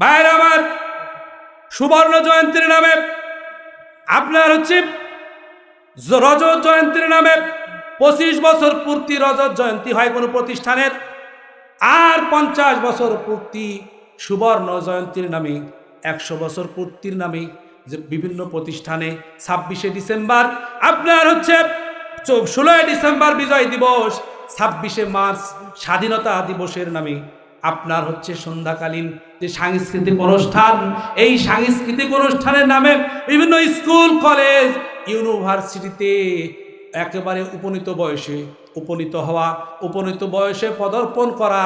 ভাইয়ের আমার সুবর্ণ জয়ন্তীর নামে, আপনার হচ্ছে রজত জয়ন্তীর নামে পঁচিশ বছর পূর্তি রজত জয়ন্তী হয় কোনো প্রতিষ্ঠানের, আর পঞ্চাশ বছর পূর্তি সুবর্ণ জয়ন্তীর নামে, একশো বছর পূর্তির নামে যে বিভিন্ন প্রতিষ্ঠানে ছাব্বিশে ডিসেম্বর, আপনার হচ্ছে ষোলোই ডিসেম্বর বিজয় দিবস, ছাব্বিশে মার্চ স্বাধীনতা দিবসের নামে আপনার হচ্ছে সন্ধ্যাকালীন যে সাংস্কৃতিক অনুষ্ঠান, এই সাংস্কৃতিক অনুষ্ঠানের নামে বিভিন্ন স্কুল, কলেজ, ইউনিভার্সিটিতে একেবারে উপনীত বয়সে, উপনীত হওয়া, উপনীত বয়সে পদার্পণ করা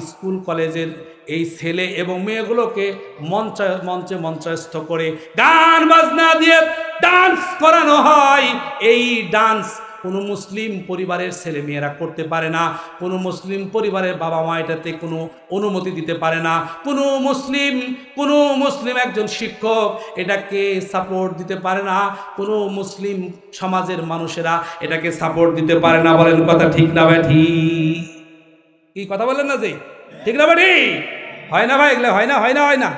স্কুল, কলেজের এই ছেলে এবং মেয়েগুলোকে মঞ্চ, মঞ্চে মঞ্চস্থ করে গান বাজনা দিয়ে ডান্স করানো হয়। এই ডান্স কোনো মুসলিম পরিবারের ছেলে মেয়েরা করতে পারে না, কোনো মুসলিম পরিবারের বাবা মা এটাতে কোনো অনুমতি দিতে পারে না, কোনো মুসলিম কোনো মুসলিম একজন শিক্ষক এটাকে সাপোর্ট দিতে পারে না, কোনো মুসলিম সমাজের মানুষেরা এটাকে সাপোর্ট দিতে পারে না। বলেন কথা ঠিক না ভাই, ঠিক। কি কথা বলেন না যে? ঠিক না বাড়ি হয় না ভাই, এগুলো হয় না হয় না হয় না।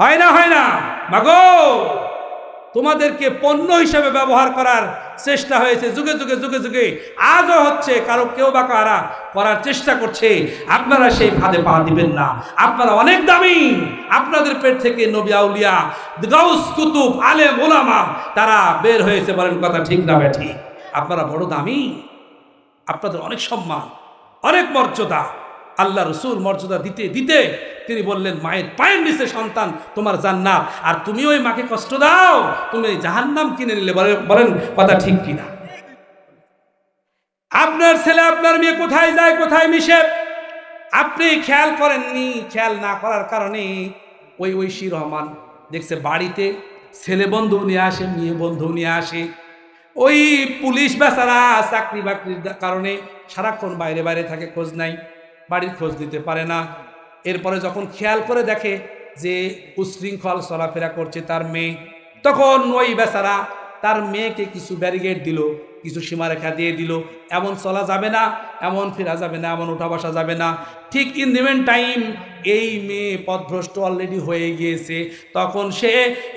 হয় না হয় না। মাগো! তোমাদেরকে পণ্য হিসেবে ব্যবহার করার চেষ্টা হয়েছে। যুগে যুগে যুগে যুগে আজও হচ্ছে কারও কেউ বা কারা করার চেষ্টা করছে। আপনারা সেই ফাঁদে পা দিবেন না। আপনারা অনেক দামি। আপনাদের পেট থেকে নবী আউলিয়া, গাউস কুতুব আলে মোলামা তারা বের হয়েছে বলেন কথা ঠিক না ব্যাঠি আপনারা বড় দামি। আপনাদের অনেক সম্মান, অনেক মর্যাদা। আল্লাহ রসুল মর্যাদা দিতে দিতে তিনি বললেন, মায়ের পায়ের নিচে সন্তান তোমার জান্নাত। আর তুমি ওই মাকে কষ্ট দাও, তুমি ওই জাহান্নাম কিনে নিলে। বলেন কথা ঠিক কিনা? আপনার ছেলে, আপনার মেয়ে কোথায় যায়, কোথায় মিশে? আপনি খেয়াল করেননি, খেয়াল না করার কারণে ওই ঐশী রহমান দেখছে বাড়িতে ছেলে বন্ধু নিয়ে আসে, মেয়ে বন্ধু নিয়ে আসে। ওই পুলিশ বেচারা চাকরি বাকরির কারণে সারাক্ষণ বাইরে বাইরে থাকে, খোঁজ নাই। বাড়ির খোঁজ দিতে পারে না। এরপরে যখন খেয়াল করে দেখে যে উশৃঙ্খল চলাফেরা করছে তার মেয়ে, তখন ওই বেচারা তার মেয়েকে কিছু ব্যারিগেড দিল, কিছু সীমারেখা দিয়ে দিল। এমন চলা যাবে না, এমন ফেরা যাবে না, এমন উঠা বসা যাবে না। ঠিক ইন দিবেন টাইম এই মেয়ে পথভ্রষ্ট অলরেডি হয়ে গিয়েছে। তখন সে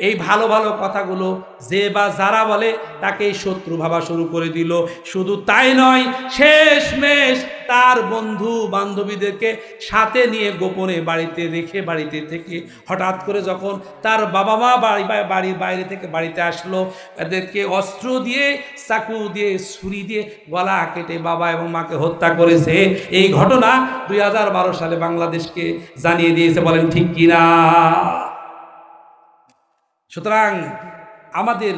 এই ভালো ভালো কথাগুলো যে বা যারা বলে তাকে শত্রু ভাবা শুরু করে দিল। শুধু তাই নয়, শেষ মেশ তার বন্ধু বান্ধবীদেরকে সাথে নিয়ে গোপনে বাড়িতে রেখে বাড়িতে থেকে হঠাৎ করে যখন তার বাবা মা বাড়ি, বাড়ির বাইরে থেকে বাড়িতে আসলো, এদেরকে অস্ত্র দিয়ে, চাকু দিয়ে, ছুরি দিয়ে গলা কেটে বাবা এবং মাকে হত্যা করেছে। এই ঘটনা দুই হাজার বারো সালে বাংলাদেশকে জানিয়ে দিয়েছে, বলেন, ঠিক কিনা? সুতরাং আমাদের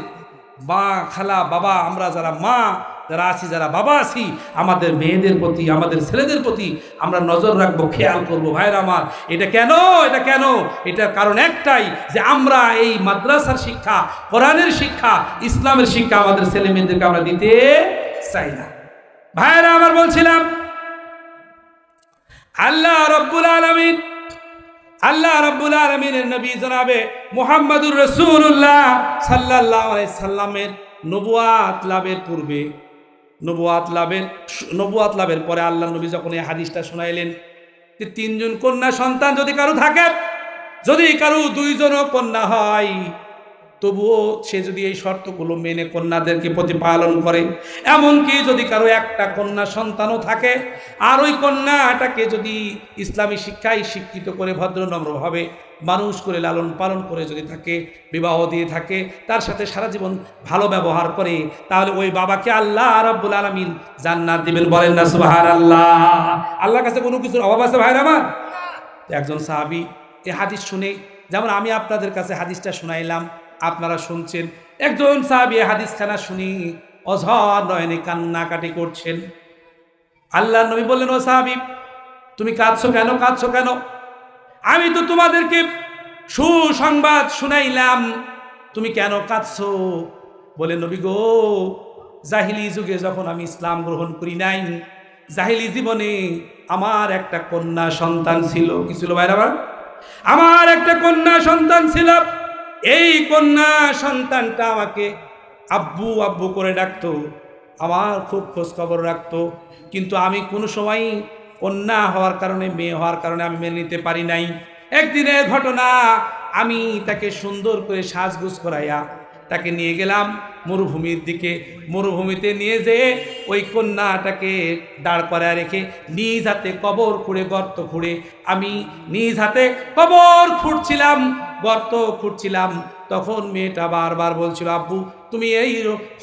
মা, খালা, বাবা, আমরা যারা মা, যারা আছি, যারা বাবা আছি, আমাদের মেয়েদের প্রতি, আমাদের ছেলেদের প্রতি আমরা নজর রাখব, খেয়াল করব, ভাইরা আমার, এটা কেন? এটা কেন? এটার কারণ একটাই যে আমরা এই মাদ্রাসার শিক্ষা, কোরআনের শিক্ষা, ইসলামের শিক্ষা আমাদের ছেলে মেয়েদেরকে আমরা দিতে চাই না। ভাইরা আমার বলছিলাম আল্লাহ রব্বুল আলমিন, আল্লাহ রব্বুল আলমিনের নবী জনাবে মুহাম্মদুর রসুল্লাহ সাল্লাহ সাল্লামের নবুয়াত লাভের পূর্বে, নবুয়াত লাভের নবুয়াত লাভের পরে আল্লাহ নবী যখন এই হাদিসটা শোনাইলেন যে তিনজন কন্যা সন্তান যদি কারও থাকে, যদি কারও দুইজনও কন্যা হয় তবুও সে যদি এই শর্তগুলো মেনে কন্যাদেরকে প্রতিপালন করে, এমনকি যদি কারও একটা কন্যা সন্তানও থাকে, আর ওই কন্যাটাকে যদি ইসলামী শিক্ষায় শিক্ষিত করে ভদ্রনম্রভাবে মানুষ করে লালন পালন করে যদি থাকে বিবাহ দিয়ে থাকে, তার সাথে সারা জীবন ভালো ব্যবহার করে, তাহলে ওই বাবাকে আল্লাহ রাব্বুল আলমিন জান্নাত দিবেন বলেন না সুবাহার আল্লাহ আল্লাহর কাছে কোনো কিছুর অভাব আছে ভাইরা আমার? একজন সাহাবি এ হাদিস শুনে, যেমন আমি আপনাদের কাছে হাদিসটা শুনাইলাম আপনারা শুনছেন। একজন সাহাবি হাদিসখানা শুনি অঝর নয়নে কান্নাকাটি করছেন। আল্লাহ নবী বললেন, ও সাহাবি, তুমি কাঁদছো কেন? কাঁদছো কেন? আমি তো তোমাদেরকে সুসংবাদ শুনাইলাম। তুমি কেন কাঁদছো? বলে নবী গো, জাহিলি যুগে যখন আমি ইসলাম গ্রহণ করি নাই, জাহিলি জীবনে আমার একটা কন্যা সন্তান ছিল। কি ছিল ভাইরা আমার একটা কন্যা সন্তান ছিল। এই কন্যা সন্তানটা আমাকে আব্বু আব্বু করে ডাকতো, আমার খুব খোঁজ খবর রাখতো। কিন্তু আমি কোনো সময় কন্যা হওয়ার কারণে, মেয়ে হওয়ার কারণে আমি মেনে নিতে পারি নাই। একদিনের ঘটনা আমি তাকে সুন্দর করে সাজগুজ করাইয়া তাকে নিয়ে গেলাম মরুভূমির দিকে। মরুভূমিতে নিয়ে যেয়ে ওই কন্যাটাকে দাঁড় করায় রেখে নিজ হাতে কবর খুঁড়ে, গর্ত খুঁড়ে আমি নিজ হাতে কবর খুঁড়ছিলাম। গর্ত খুঁড়ছিলাম। তখন মেয়েটা বারবার বলছিল, আব্বু, তুমি এই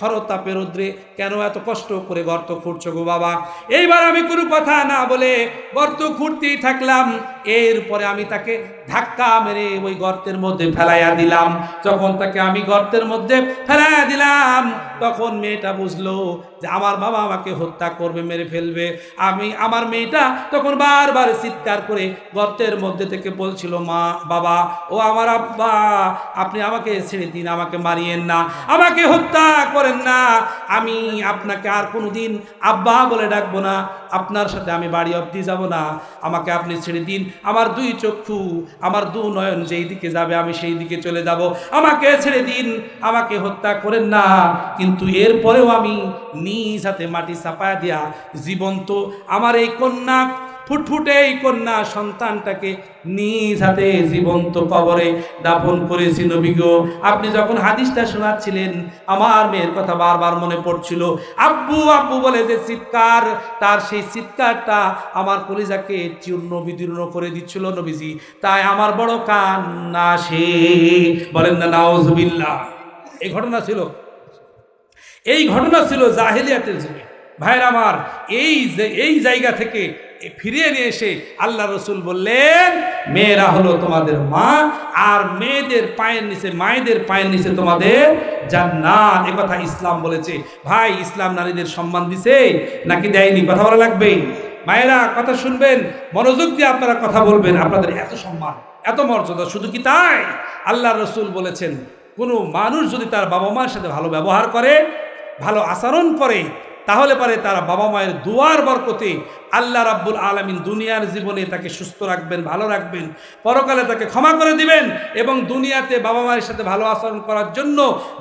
খরতাপে রৌদ্রে কেন এত কষ্ট করে গর্ত খুঁড়ছো গো বাবা? এইবার আমি কোনো কথা না বলে গর্ত খুঁড়তেই থাকলাম। এরপরে আমি তাকে ধাক্কা মেরে ওই গর্তের মধ্যে ফেলাইয়া দিলাম। যখন তাকে আমি গর্তের মধ্যে ফেলাইয়া দিলাম, তখন মেয়েটা বুঝলো যে আমার বাবা আমাকে হত্যা করবে, মেরে ফেলবে। আমি, আমার মেয়েটা তখন বারবার চিৎকার করে গর্তের মধ্যে থেকে বলছিল, মা, বাবা, ও আমার আব্বা, আপনি আমাকে ছেড়ে দিন, আমাকে মারিয়েন না, আমাকে হত্যা করেন না। আমি আপনাকে আর কোনোদিন আব্বা বলে ডাকবো না, আপনার সাথে আমি বাড়ি অবধি যাব না। আমাকে আপনি ছেড়ে দিন, আমার দুই চক্ষু, আমার দু নয়ন যেই দিকে যাবে, আমি সেই দিকে চলে যাব। আমাকে ছেড়ে দিন, আমাকে হত্যা করেন না। কিন্তু এরপরেও আমি নিজ হাতে মাটি চাপায়া দেয়া জীবন্ত আমার এই কন্যা ফুটফুটে এই কন্যা সন্তানটাকে নিজ হাতে জীবন্ত কবরে দাফন করেছি নবীগ আপনি যখন হাদিসটা শোনাচ্ছিলেন, আমার মেয়ের কথা বারবার মনে পড়ছিল। আব্বু আব্বু বলে যে চিৎকার, তার সেই চিৎকারটা আমার কলিজাকে চূর্ণ বিদীর্ণ করে দিচ্ছিল নবীজি। তাই আমার বড় কান্না সে বলেন না নাওজবিল্লাহ এই ঘটনা ছিল, এই ঘটনা ছিল জাহেলিয়াতের যুগে। ভাইয়ের আমার, এই এই জায়গা থেকে ফিরিয়ে নিয়ে এসে আল্লাহ রসুল বললেন, মেয়েরা হলো তোমাদের মা, আর মেয়েদের পায়ের নিচে, মায়েদের পায়ের নিচে তোমাদের জান্নাত। এ কথা ইসলাম বলেছে। ভাই, ইসলাম নারীদের সম্মান দিছে নাকি দেয়নি? কথা বলা লাগবে। মায়েরা কথা শুনবেন, মনোযোগ দিয়ে আপনারা কথা বলবেন, আপনাদের এত সম্মান, এত মর্যাদা, শুধু কি তাই? আল্লাহ রসুল বলেছেন, কোনো মানুষ যদি তার বাবা মায়ের সাথে ভালো ব্যবহার করে, ভালো আচরণ করে তাহলে পারে তারা বাবা মায়ের দুয়ার বরকতে আল্লাহ রাব্বুল আলমিন দুনিয়ার জীবনে তাকে সুস্থ রাখবেন, ভালো রাখবেন, পরকালে তাকে ক্ষমা করে দিবেন এবং দুনিয়াতে বাবা মায়ের সাথে ভালো আচরণ করার জন্য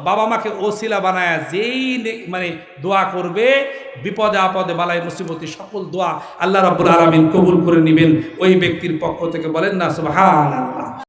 বাবা মাকে ওসিলা বানায় যেই মানে দোয়া করবে, বিপদে আপদে, বালায় মুসিবতি সকল দোয়া আল্লাহ রাব্বুল আলমিন কবুল করে নেবেন। ওই ব্যক্তির পক্ষ থেকে বলেন না, সুবহানাল্লাহ।